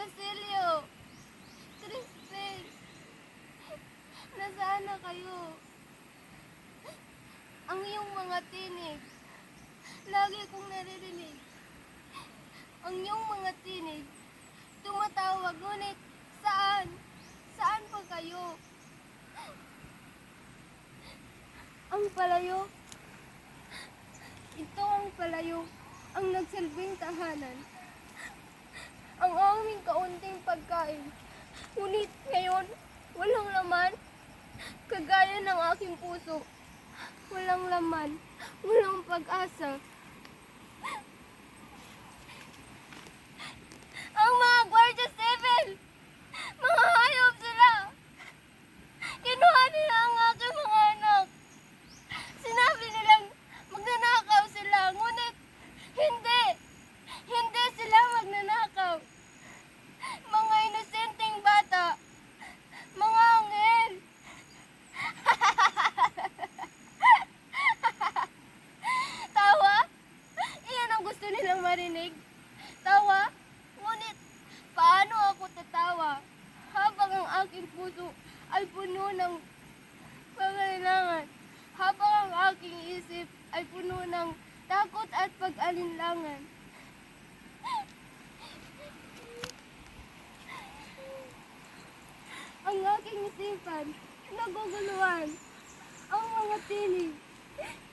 Basilio! Crispin! Nasaan na kayo? Ang iyong mga tinig. Lagi kong naririnig. Ang iyong mga tinig. Tumatawag, ngunit saan? Saan pa kayo? Ang palayo. Ito ang palayo. Ang nagsilbing tahanan. Pagkain. Ngunit ngayon, walang laman. Kagaya ng aking puso. Walang laman. Walang pag-asa. Ang mga Guardia Civil! Mga hayop sila! Kinuha nila ang aking mga anak. Sinabi nilang magnanakaw sila, ngunit hindi. Hindi sila magnanakaw. Mga inosenteng bata. Mga anghel. Tawa? Iyan ang marinig. Tawa? Ngunit, paano ako tatawa habang ang aking puso ay puno ng pangailangan? Habang ang aking isip ay puno ng takot at pag-alinlangan. Ang aking isipan, naguguluhan. Ang mga tinig,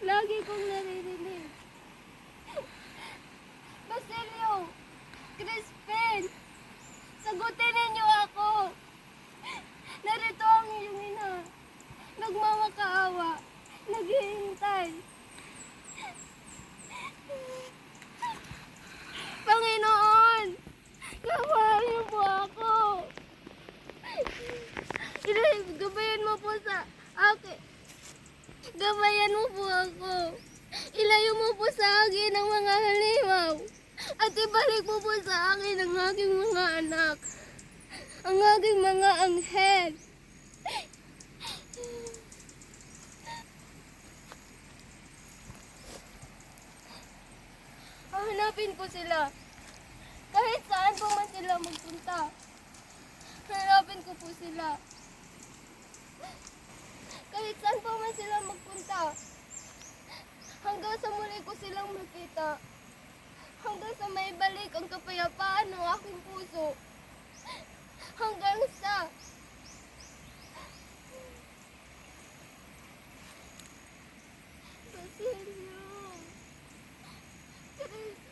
lagi kong naririnig. Basilio! Crispin! Sagutin ninyo ako! Narito ang iyong ina. Nagmamakaawa. Naghihintay. Panginoon! Gawain niyo po ako! Gabayan mo po sa akin. Gabayan mo po ako. Ilayo mo po sa akin ang mga halimaw. At ibalik mo po sa akin ang aking mga anak. Ang aking mga anghel. Hahanapin ko sila. Kahit saan po man sila magpunta. Hanapin ko po sila. Kahit saan po man sila magpunta. Hanggang sa muli ko silang makita. Hanggang sa may balik ang kapayapaan guys.